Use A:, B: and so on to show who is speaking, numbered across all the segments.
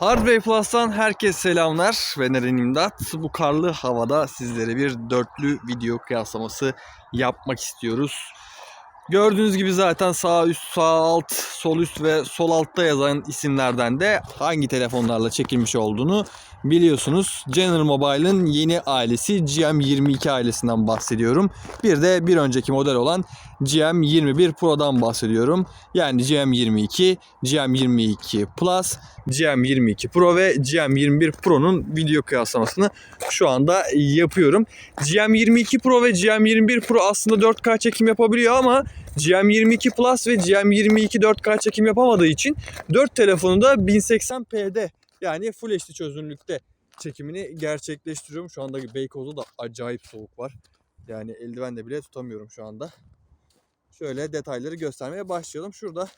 A: Hardware Plus'tan herkes selamlar. Ben Eren İmdat. Bu karlı havada sizlere bir dörtlü video kıyaslaması yapmak istiyoruz. Gördüğünüz gibi zaten sağ üst, sağ alt, sol üst ve sol altta yazan isimlerden de hangi telefonlarla çekilmiş olduğunu biliyorsunuz. General Mobile'ın yeni ailesi GM22 ailesinden bahsediyorum. Bir de bir önceki model olan GM21 Pro'dan bahsediyorum. Yani GM22, GM22 Plus, GM22 Pro ve GM21 Pro'nun video kıyaslamasını şu anda yapıyorum. GM22 Pro ve GM21 Pro aslında 4K çekim yapabiliyor ama GM22 Plus ve GM22 4K çekim yapamadığı için 4 telefonu da 1080p'de yani Full HD çözünürlükte çekimini gerçekleştiriyorum. Şu anda Beykoz'da da acayip soğuk var. Yani eldivenle bile tutamıyorum şu anda. Şöyle detayları göstermeye başlayalım. Şurada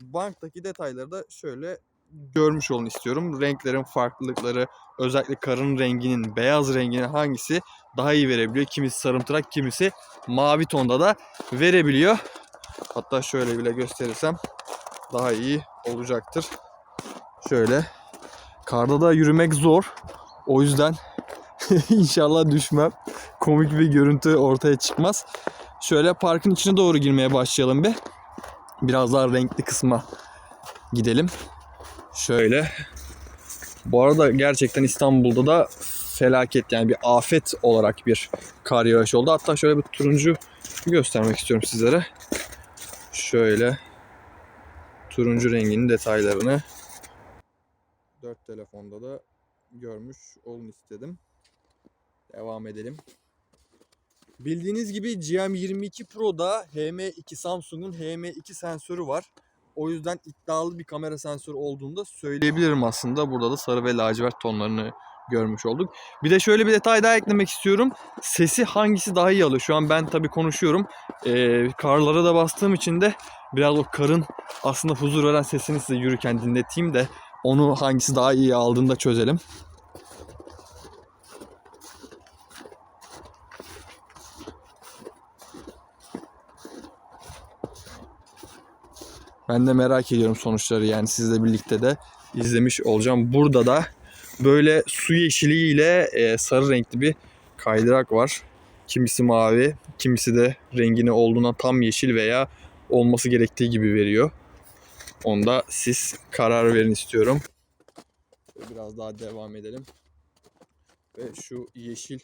A: banktaki detayları da şöyle görmüş olun istiyorum. Renklerin farklılıkları, özellikle karın renginin, beyaz renginin hangisi daha iyi verebiliyor. Kimisi sarımtırak, kimisi mavi tonda da verebiliyor. Hatta şöyle bile gösterirsem daha iyi olacaktır. Şöyle. Karda da yürümek zor. O yüzden inşallah düşmem. Komik bir görüntü ortaya çıkmaz. Şöyle parkın içine doğru girmeye başlayalım bir. Biraz daha renkli kısma gidelim. Şöyle. Bu arada gerçekten İstanbul'da da felaket yani bir afet olarak bir kar yağışı oldu. Hatta şöyle bir turuncu göstermek istiyorum sizlere. Şöyle turuncu renginin detaylarını dört telefonda da görmüş olun istedim. Devam edelim. Bildiğiniz gibi GM22 Pro'da HM2 Samsung'un HM2 sensörü var. O yüzden iddialı bir kamera sensörü olduğunu da söyleyebilirim aslında. Burada da sarı ve lacivert tonlarını görmüş olduk. Bir de şöyle bir detay daha eklemek istiyorum. Sesi hangisi daha iyi alıyor? Şu an ben tabii konuşuyorum. Ee, karlara da bastığım için de biraz o karın aslında huzur veren sesini size yürürken dinleteyim de onu hangisi daha iyi aldığını da çözelim. Ben de merak ediyorum sonuçları yani sizle birlikte de izlemiş olacağım. Burada da böyle su yeşiliyle e, sarı renkli bir kaydırak var. Kimisi mavi, kimisi de rengini olduğuna tam yeşil veya olması gerektiği gibi veriyor. Onda siz karar verin istiyorum. Biraz daha devam edelim. Ve şu yeşil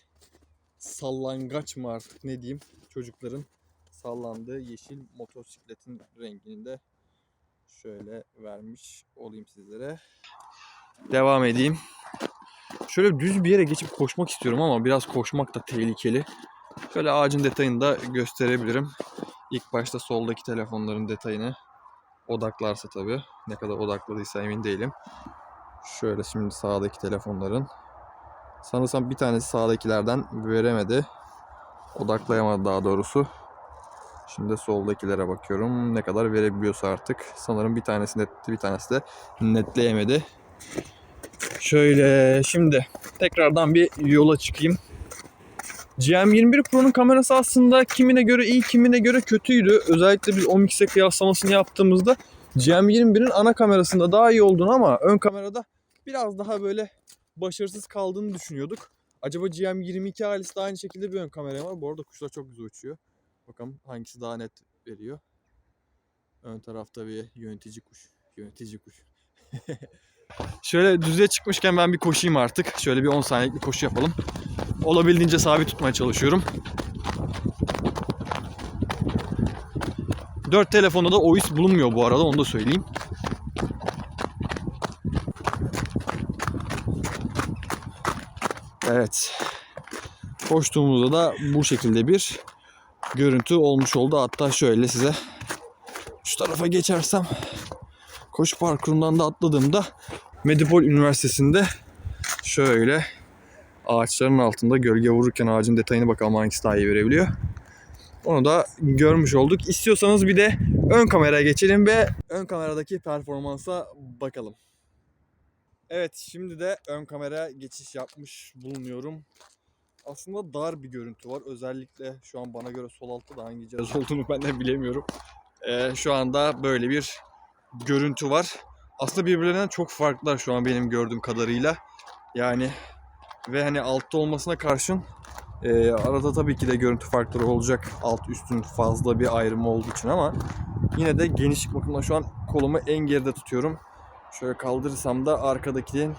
A: sallangaç mı artık ne diyeyim çocukların sallandığı yeşil motosikletin rengini de şöyle vermiş olayım sizlere. Devam edeyim. Şöyle düz bir yere geçip koşmak istiyorum ama biraz koşmak da tehlikeli. Şöyle ağacın detayını da gösterebilirim. İlk başta soldaki telefonların detayını odaklarsa tabii. Ne kadar odakladıysa emin değilim. Şöyle şimdi sağdaki telefonların. Sanırsam bir tanesi sağdakilerden veremedi. Odaklayamadı daha doğrusu. Şimdi soldakilere bakıyorum. Ne kadar verebiliyorsa artık. Sanırım bir tanesi netti, bir tanesi de netleyemedi. Şöyle şimdi tekrardan bir yola çıkayım. GM21 Pro'nun kamerası aslında kimine göre iyi, kimine göre kötüydü. Özellikle biz Omix'e kıyaslamasını yaptığımızda GM21'in ana kamerasında daha iyi olduğunu ama ön kamerada biraz daha böyle başarısız kaldığını düşünüyorduk. Acaba GM22 ailesi de aynı şekilde bir ön kamera var. Bu arada kuşlar çok güzel uçuyor. Bakalım hangisi daha net veriyor. Ön tarafta bir yönetici kuş. Yönetici kuş. Şöyle düzlüğe çıkmışken ben bir koşayım artık. Şöyle bir 10 saniyelik bir koşu yapalım. Olabildiğince sabit tutmaya çalışıyorum. Dört telefonda da OIS bulunmuyor bu arada onu da söyleyeyim. Evet. Koştuğumuzda da bu şekilde bir görüntü olmuş oldu. Hatta şöyle size şu tarafa geçersem koşu parkurundan da atladığımda Medipol Üniversitesi'nde şöyle ağaçların altında gölge vururken ağacın detayını bakalım hangisi daha iyi verebiliyor. Onu da görmüş olduk. İstiyorsanız bir de ön kameraya geçelim ve ön kameradaki performansa bakalım. Evet şimdi de ön kameraya geçiş yapmış bulunuyorum. Aslında dar bir görüntü var. Özellikle şu an bana göre sol altta da hangi cihaz olduğunu ben de bilemiyorum. Ee, şu anda böyle bir görüntü var. aslında birbirlerinden çok farklılar şu an benim gördüğüm kadarıyla. Yani ve hani altta olmasına karşın e, arada tabii ki de görüntü farkları olacak. Alt üstün fazla bir ayrımı olduğu için ama yine de genişlik bakımından şu an kolumu en geride tutuyorum. Şöyle kaldırırsam da arkadakinin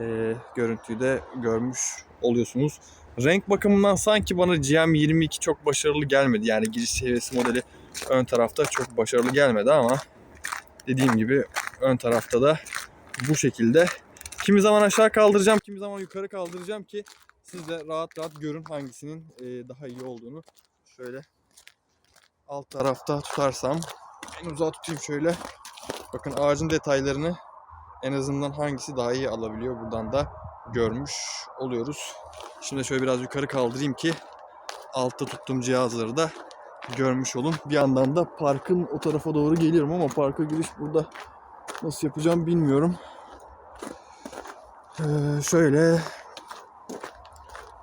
A: e, görüntüyü de görmüş oluyorsunuz. Renk bakımından sanki bana GM22 çok başarılı gelmedi. Yani giriş seviyesi modeli ön tarafta çok başarılı gelmedi ama dediğim gibi ön tarafta da bu şekilde. Kimi zaman aşağı kaldıracağım, kimi zaman yukarı kaldıracağım ki siz de rahat rahat görün hangisinin e, daha iyi olduğunu. Şöyle alt tarafta tutarsam en uzağa tutayım şöyle. Bakın ağacın detaylarını en azından hangisi daha iyi alabiliyor buradan da görmüş oluyoruz. Şimdi şöyle biraz yukarı kaldırayım ki altta tuttuğum cihazları da görmüş olun. Bir yandan da parkın o tarafa doğru geliyorum ama parka giriş burada nasıl yapacağım bilmiyorum. Ee, şöyle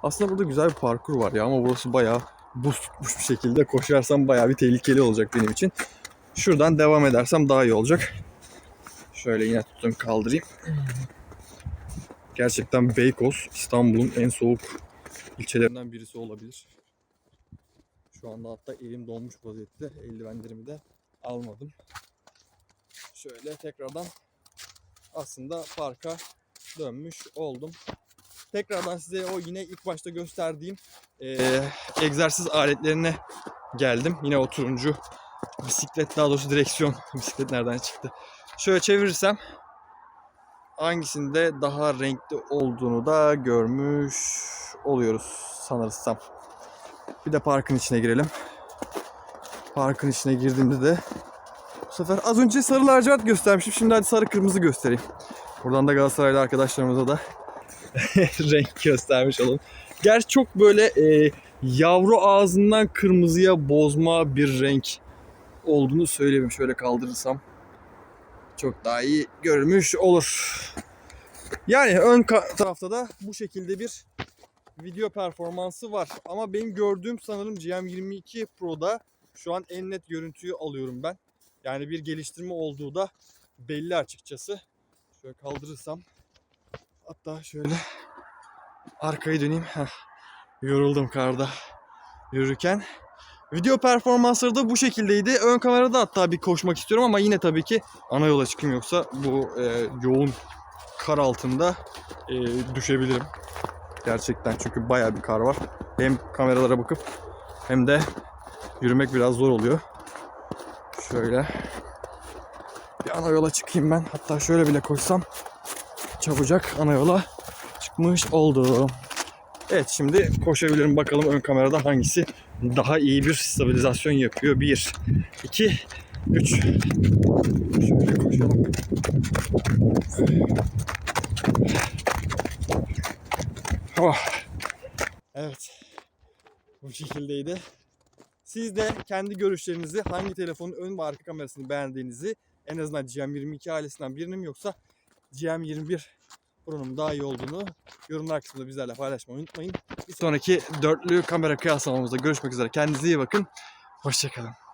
A: aslında burada güzel bir parkur var ya ama burası bayağı buz tutmuş bir şekilde koşarsam bayağı bir tehlikeli olacak benim için. Şuradan devam edersem daha iyi olacak. Şöyle yine tuttum kaldırayım. Gerçekten Beykoz İstanbul'un en soğuk ilçelerinden birisi olabilir. Şu anda hatta elim donmuş vaziyette. Eldivenlerimi de almadım. Şöyle tekrardan aslında parka dönmüş oldum. Tekrardan size o yine ilk başta gösterdiğim eee, egzersiz aletlerine geldim. Yine o turuncu bisiklet daha doğrusu direksiyon. Bisiklet nereden çıktı? Şöyle çevirirsem hangisinde daha renkli olduğunu da görmüş oluyoruz sanırsam. Bir de parkın içine girelim. Parkın içine girdiğimde de bu sefer az önce sarı lacivert göstermişim. Şimdi hadi sarı kırmızı göstereyim. Buradan da Galatasaraylı arkadaşlarımıza da renk göstermiş olalım. Gerçi çok böyle e, yavru ağzından kırmızıya bozma bir renk olduğunu söyleyeyim. Şöyle kaldırırsam çok daha iyi görmüş olur. Yani ön tarafta da bu şekilde bir video performansı var. Ama benim gördüğüm sanırım GM22 Pro'da şu an en net görüntüyü alıyorum ben. Yani bir geliştirme olduğu da belli açıkçası. Şöyle kaldırırsam hatta şöyle arkayı döneyim. Heh. Yoruldum karda yürürken. Video performansları da bu şekildeydi. Ön kamerada hatta bir koşmak istiyorum ama yine tabii ki ana yola çıkayım yoksa bu e, yoğun kar altında e, düşebilirim. Gerçekten çünkü bayağı bir kar var. Hem kameralara bakıp hem de yürümek biraz zor oluyor. Şöyle bir ana yola çıkayım ben. Hatta şöyle bile koşsam çabucak ana yola çıkmış oldum. Evet şimdi koşabilirim bakalım ön kamerada hangisi daha iyi bir stabilizasyon yapıyor. 1, 2, 3. Şöyle koşalım. Oh. Evet. Bu şekildeydi. Siz de kendi görüşlerinizi hangi telefonun ön ve arka kamerasını beğendiğinizi en azından GM22 ailesinden birinin yoksa GM21 Pro'nun daha iyi olduğunu yorumlar kısmında bizlerle paylaşmayı unutmayın. Bir sonraki dörtlü kamera kıyaslamamızda görüşmek üzere. Kendinize iyi bakın. Hoşçakalın.